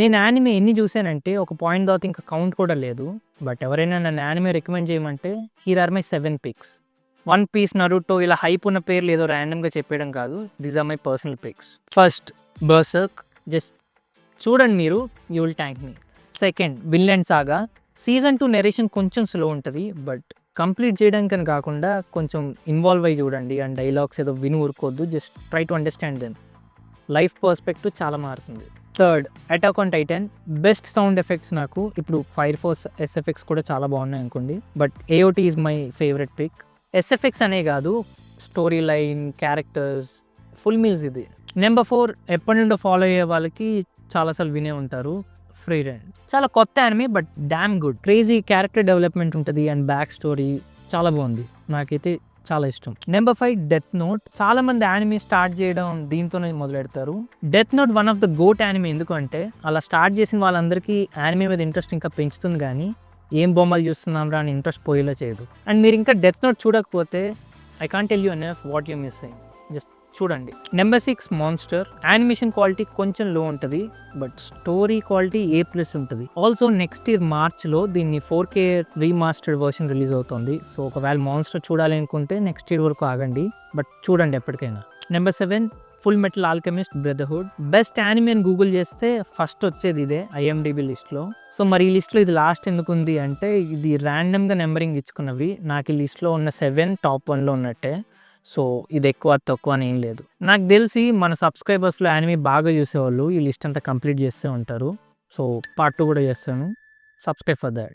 నేను యానిమే ఎన్ని చూశానంటే ఒక పాయింట్ తర్వాత ఇంకా కౌంట్ కూడా లేదు. బట్ ఎవరైనా నన్ను యానిమే రికమెండ్ చేయమంటే here are my seven picks One Piece Naruto ఇలా హైప్ ఉన్న పేర్లు ఏదో ర్యాండమ్గా చెప్పేయడం కాదు. These are my personal picks first Berserk just చూడండి మీరు you will thank me second Vinland Saga season two narration కొంచెం స్లో ఉంటుంది బట్ కంప్లీట్ చేయడానికని కాకుండా కొంచెం ఇన్వాల్వ్ అయ్యి చూడండి. అండ్ డైలాగ్స్ ఏదో విని ఊరుకోవద్దు just try to understand then life perspective చాలా మారుతుంది. Third Attack on Titan best sound effects నాకు. ఇప్పుడు ఫైర్ ఫోర్స్ ఎస్ఎఫ్ఎక్స్ కూడా చాలా బాగున్నాయి అనుకోండి. But AOT is my favourite pick SFX అనే కాదు story line characters full meals ఇది. నెంబర్ ఫోర్ ఎప్పటి నుండో ఫాలో అయ్యే వాళ్ళకి చాలాసార్లు వినే ఉంటారు ఫ్రీ రైడ్ చాలా కొత్త anime but damn good crazy character development ఉంటుంది అండ్ బ్యాక్ స్టోరీ చాలా బాగుంది. నాకైతే చాలా ఇష్టం. నెంబర్ ఫైవ్ డెత్ నోట్ చాలా మంది యానిమీ స్టార్ట్ చేయడం దీంతోనే మొదలెడతారు. Death Note one of the GOAT anime ఎందుకంటే అలా స్టార్ట్ చేసిన వాళ్ళందరికీ యానిమీ మీద ఇంట్రెస్ట్ ఇంకా పెంచుతుంది కానీ ఏం బొమ్మలు చూస్తున్నాం రా అని ఇంట్రెస్ట్ పోయేలా చేయదు. అండ్ మీరు ఇంకా డెత్ నోట్ చూడకపోతే I can't tell you enough what you miss just చూడండి. Number six Monster animation quality కొంచెం లో ఉంటుంది but story quality A plus ఉంటుంది. ఆల్సో నెక్స్ట్ ఇయర్ మార్చ్లో దీన్ని four K remastered version release అవుతుంది. సో ఒకవేళ Monster చూడాలి అనుకుంటే నెక్స్ట్ ఇయర్ వరకు ఆగండి బట్ చూడండి ఎప్పటికైనా. Number seven Fullmetal Alchemist Brotherhood best anime అని గూగుల్ చేస్తే ఫస్ట్ వచ్చేది ఇదే ఐఎండిబి లిస్ట్లో సో మరి ఈ లిస్ట్లో ఇది లాస్ట్ ఎందుకు ఉంది అంటే ఇది ర్యాండమ్గా నెంబరింగ్ ఇచ్చుకున్నవి. నాకు ఈ లిస్ట్లో ఉన్న సెవెన్ టాప్ వన్లో ఉన్నట్టే. సో ఇది ఎక్కువ అది తక్కువ అని ఏం లేదు. నాకు తెలిసి మన సబ్స్క్రైబర్స్లో యానిమీ బాగా చూసేవాళ్ళు ఈ లిస్ట్ అంతా కంప్లీట్ చేస్తూ ఉంటారు. సో పార్ట్ టూ కూడా చేస్తాను. Subscribe for that.